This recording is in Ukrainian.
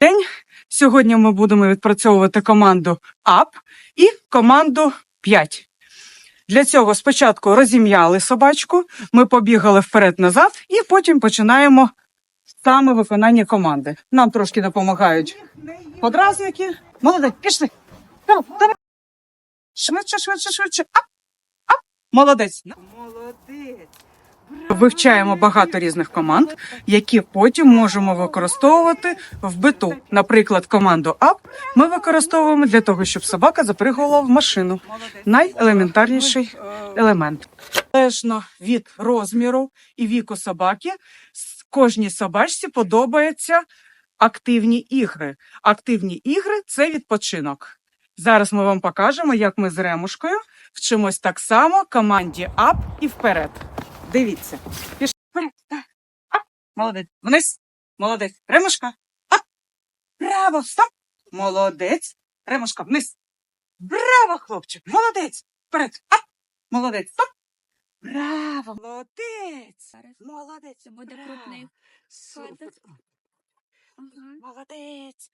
день. Сьогодні ми будемо відпрацьовувати команду UP і команду 5. Для цього спочатку розім'яли собачку, ми побігали вперед-назад, і потім починаємо саме виконання команди. Нам трошки допомагають подразники. Молодець, пішли. Швидше, швидше, швидше. Ап, ап. Молодець. Молодець. Вивчаємо багато різних команд, які потім можемо використовувати в биту. Наприклад, команду UP ми використовуємо для того, щоб собака запригувала в машину. Найелементарніший елемент. Залежно від розміру і віку собаки, кожній собачці подобаються активні ігри. Активні ігри це відпочинок. Зараз ми вам покажемо, як ми з ремушкою вчимось так само команді ап і вперед. Дивіться. Пішли вперед. Так. Ап. Молодець. Вниз. Молодець. Ремушка. Ап. Браво. Стоп. Молодець. Ремушка. Вниз. Браво, хлопчик. Молодець. Вперед. Ап. Молодець. Стоп. Браво. Молодець. Молодець. Буде крупний. Молодець.